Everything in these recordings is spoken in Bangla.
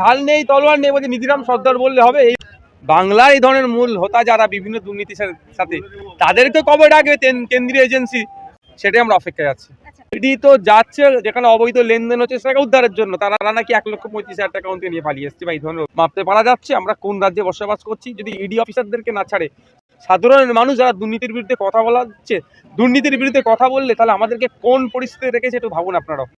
ঢাল নেই তলোয়ার নেই বলছে নিধিরাম সর্দার বললে হবে। এই বাংলার এই ধরনের মূল হোতা যারা বিভিন্ন দুর্নীতির সাথে তাদেরকে কবে ডাকবে কেন্দ্রীয় এজেন্সি। সেটাই আমরা অপেক্ষায় আছি। আচ্ছা। ইডি তো যাচ্ছে যেখানে অবৈধ লেনদেন হচ্ছে সেটাকে উদ্ধারের জন্য। তারা নাকি এক লক্ষ পঁয়ত্রিশ হাজার টাকা অঙ্কে নিয়ে পালিয়ে এসছে বা এই ধরনের মাপতে পারা যাচ্ছে। আমরা কোন রাজ্যে বসবাস করছি? যদি ইডি অফিসারদেরকে না ছাড়ে সাধারণ মানুষ যারা দুর্নীতির বিরুদ্ধে কথা বলা হচ্ছে দুর্নীতির বিরুদ্ধে কথা বললে তাহলে আমাদেরকে কোন পরিস্থিতি রেখেছে একটু ভাবুন আপনারাও।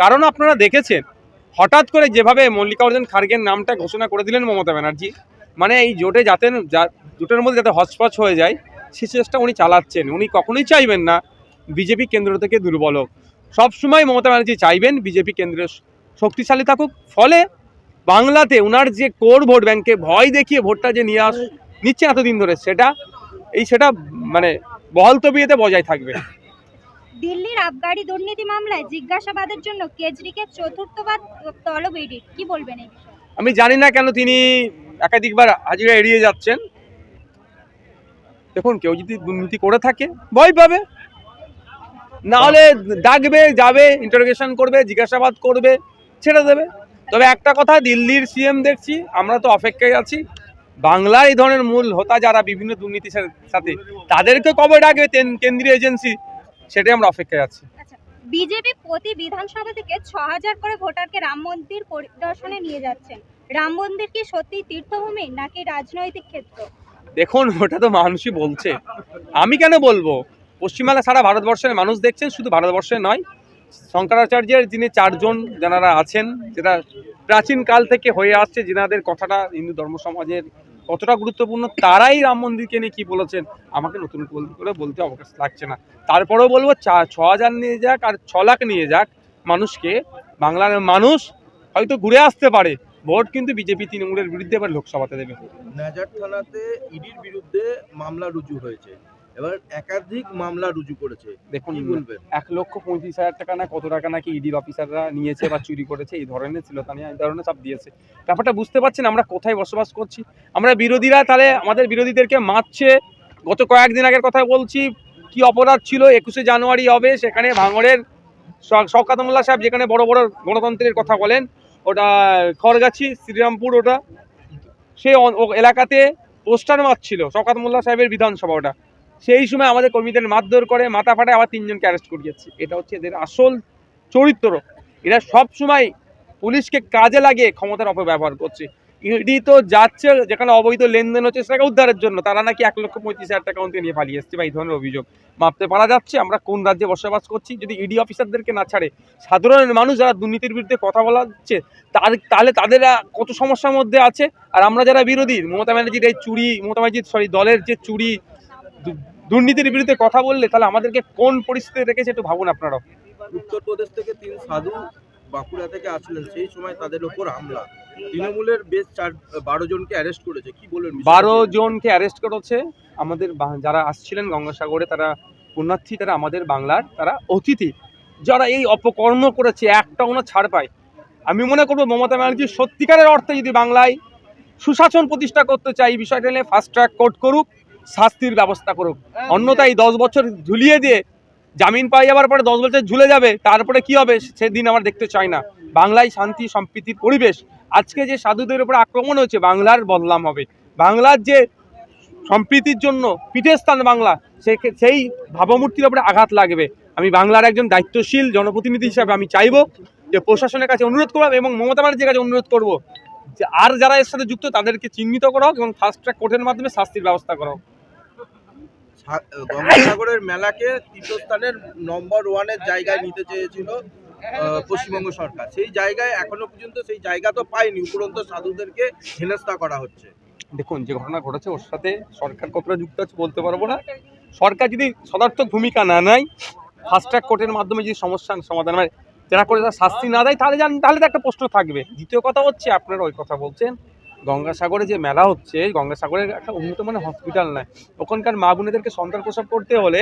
কারণ আপনারা দেখেছেন, হঠাৎ করে যেভাবে মল্লিকার্জুন খার্গের নামটা ঘোষণা করে দিলেন মমতা ব্যানার্জি মানে এই জোটে যাতে জোটের মধ্যে যাতে হচপচ হয়ে যায়, সে চেষ্টা উনি চালাচ্ছেন। উনি কখনোই চাইবেন না বিজেপি কেন্দ্র থেকে দুর্বল হোক। সবসময় মমতা ব্যানার্জি চাইবেন বিজেপি কেন্দ্রের শক্তিশালী থাকুক। ফলে বাংলাতে ওনার যে কোর ভোট ব্যাংকে ভয় দেখিয়ে ভোটটা যে নিয়ে আস নিচ্ছে এতদিন ধরে, সেটা, এই সেটা মানে বহল তবিয়েতে বজায় থাকবে দিল্লির আবগারি দুর্নীতি মামলায় জিজ্ঞাসাবাদের জন্য কেজরিকে চতুর্থবার তলব ইডি কি বলবেন এই বিষয়ে? আমি জানি না কেন তিনি একাধিকবার হাজিরা এড়িয়ে যাচ্ছেন। দেখুন, কেউ যদি দুর্নীতি করে থাকে, ভয় পাবে। না হলে ডাকবে, যাবে ইন্টারোগেশন করবে, জিজ্ঞাসাবাদ করবে, ছেড়ে দেবে। তবে একটা কথা, দিল্লির সিএম দেখছি, আমরা তো অপেক্ষায় আছি। বাংলার এই ধরনের মূল হোতা যারা বিভিন্ন দুর্নীতির সাথে, তাদেরকে কবে ডাকবে? কেন্দ্রীয় এজেন্সি সেটাই আমরা অপেক্ষায় আছি। আচ্ছা বিজেপি প্রতি বিধানসভা থেকে ছ হাজার করে ভোটারকে রাম মন্দির পরিদর্শনে নিয়ে যাচ্ছেন রাম মন্দির কি সত্যি তীর্থভূমি নাকি রাজনৈতিক ক্ষেত্র? দেখুন ওটা তো মানুষই বলছে। আমি কেন বলব? পশ্চিমবাংলা সারা ভারতবর্ষের মানুষ দেখছেন শুধু ভারতবর্ষে নয়। শঙ্করাচার্যের যিনি চারজন যারা আছেন যেটা প্রাচীন কাল থেকে হয়ে আসছে যেনাদের কথাটা হিন্দু ধর্ম সমাজের কতটা গুরুত্বপূর্ণ, তারাই রাম মন্দিরকে নিয়ে কি বলেছেন, আমাকে নতুন করে বলতে অবকাশ লাগছে না। তারপরেও বলব, চা, ছ হাজার নিয়ে যাক আর ছ লাখ নিয়ে যাক মানুষকে, বাংলার মানুষ হয়তো ঘুরে আসতে পারে, ভোট কিন্তু বিজেপি তৃণমূলের বিরুদ্ধে এবার লোকসভাতে দেবে। থানাতে ইডির বিরুদ্ধে মামলা রুজু হয়েছে। এবার একাধিক মামলা রুজু করেছে। দেখুন বলবেন? এক লক্ষ পঁয়ত্রিশ হাজার টাকা না কত টাকা নাকি ইডির অফিসাররা নিয়েছে বা চুরি করেছে এই ধরনের ছিল তা নিয়ে এই ধরনের সব দিয়েছে। ব্যাপারটা বুঝতে পারছেন আমরা কোথায় বসবাস করছি? আমরা বিরোধীরা তাহলে আমাদের বিরোধীদেরকে মারছে? গত কয়েকদিন আগের কথা বলছি কি অপরাধ ছিল? একুশে জানুয়ারি হবে সেখানে ভাঙড়ের শওকাত মোল্লা সাহেব যেখানে বড় বড় গণতন্ত্রের কথা বলেন ওটা খড়গাছি শ্রীরামপুর ওটা সে এলাকাতে পোস্টার মারছিল শওকাত মোল্লা সাহেবের বিধানসভা ওটা। সেই সময় আমাদের কর্মীদের মারধর করে মাথা ফাটায় আবার তিনজনকে অ্যারেস্ট করিয়েছে এটা হচ্ছে এদের আসল চরিত্র। এরা সব সময় পুলিশকে কাজে লাগিয়ে ক্ষমতার অপব্যবহার করছে। ইডি তো যাচ্ছে, যেখানে অবৈধ লেনদেন হচ্ছে, সেটাকে উদ্ধারের জন্য। তারা নাকি এক লক্ষ পঁয়ত্রিশ হাজার টাকা অঙ্কে নিয়ে পালিয়ে এসছে বা এই ধরনের অভিযোগ। মাপতে পারা যাচ্ছে, আমরা কোন রাজ্যে বসবাস করছি। যদি ইডি অফিসারদেরকে না ছাড়ে, সাধারণ মানুষ যারা দুর্নীতির বিরুদ্ধে কথা বলা হচ্ছে তার, তাহলে তাদের কত সমস্যার মধ্যে আছে? আর আমরা যারা বিরোধী, মমতা ব্যানার্জির এই চুরি, মমতা ব্যানার্জির সরি দলের যে চুরি দুর্নীতির বিরুদ্ধে কথা বললে তাহলে আমাদেরকে কোন পরিস্থিতি রেখেছে একটু ভাবুন আপনারাও। উত্তরপ্রদেশ থেকে তিন সাধু বাঁকুড়া থেকে আসলেন সেই সময় তাদের ওপর হামলা। তৃণমূলের বেশ চার বারো জনকে অ্যারেস্ট করেছে কি বিষয়টা? বারো জনকে অ্যারেস্ট করেছে। আমাদের যারা আসছিলেন গঙ্গাসাগরে তারা পুণ্যার্থী তারা আমাদের বাংলার তারা অতিথি। যারা এই অপকর্ম করেছে একটা কোনো ছাড় পায়। আমি মনে করব মমতা ব্যানার্জি সত্যিকারের অর্থে যদি বাংলায় সুশাসন প্রতিষ্ঠা করতে চাই এই বিষয়টা নিয়ে ফাস্ট ট্র্যাক কোর্ট করুক। শাস্তির ব্যবস্থা করুক। অন্যথায় দশ বছর ঝুলিয়ে দিয়ে জামিন পাই যাওয়ার পরে দশ বছর ঝুলে যাবে তারপরে কি হবে সেদিন আমার দেখতে চাই না। বাংলায় শান্তি সম্প্রীতির পরিবেশ। আজকে যে সাধুদের উপর আক্রমণ হয়েছে বাংলার বদলাম হবে। বাংলার যে সম্প্রীতির জন্য পীঠস্থান বাংলা সে- সেই ভাবমূর্তির উপরে আঘাত লাগবে। আমি বাংলার একজন দায়িত্বশীল জনপ্রতিনিধি হিসাবে আমি চাইব যে প্রশাসনের কাছে অনুরোধ করব এবং মমতা ব্যানার্জির কাছে অনুরোধ করব যে আর যারা এর সাথে যুক্ত তাদেরকে চিহ্নিত করা হোক এবং ফাস্ট ট্র্যাক কোর্টের মাধ্যমে শাস্তির ব্যবস্থা করা হোক। গঙ্গাসাগরের মেলাকে তীর্থস্থানের নম্বর ওয়ানের জায়গায় নিতে চেয়েছিল পশ্চিমবঙ্গ সরকার। সেই জায়গায় এখনও পর্যন্ত সেই জায়গা তো পায়নি, উপরন্ত সাধুদেরকে হেনস্থা করা হচ্ছে। দেখুন, যে ঘটনা ঘটেছে, ওর সাথে সরকার কতটা যুক্ত আছে বলতে পারব না। সরকার যদি সদার্থক ভূমিকা না নেয় ফাস্ট ট্র্যাক কোর্টের মাধ্যমে যদি সমস্যার সমাধান হয়, যারা করে তার শাস্তি না দেয়, তাহলে জান তাহলে তো একটা প্রশ্ন থাকবে। দ্বিতীয় কথা হচ্ছে, আপনারা ওই কথা বলছেন গঙ্গাসাগরে যে মেলা হচ্ছে গঙ্গাসাগরের একটা উন্নত মানের হসপিটাল নয়। ওখানকার মা বোনেদেরকে সন্তান প্রসব করতে হলে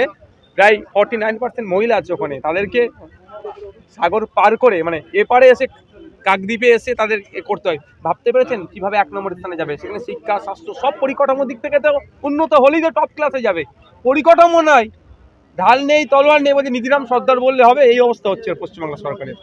প্রায় ফর্টি নাইন পার্সেন্ট মহিলা আছে ওখানে। তাদেরকে সাগর পার করে মানে এপারে এসে, কাকদ্বীপে এসে তাদের এ করতে হয়। ভাবতে পেরেছেন কীভাবে এক নম্বর স্থানে যাবে? সেখানে শিক্ষা, স্বাস্থ্য সব পরিকাঠামোর দিক থেকে তো উন্নত হলেই তো টপ ক্লাসে যাবে। পরিকাঠামো নয় ঢাল নেই, তলোয়ার নেই বলছে নিধিরাম সর্দার বললে হবে, এই অবস্থা হচ্ছে পশ্চিমবাংলা সরকারের।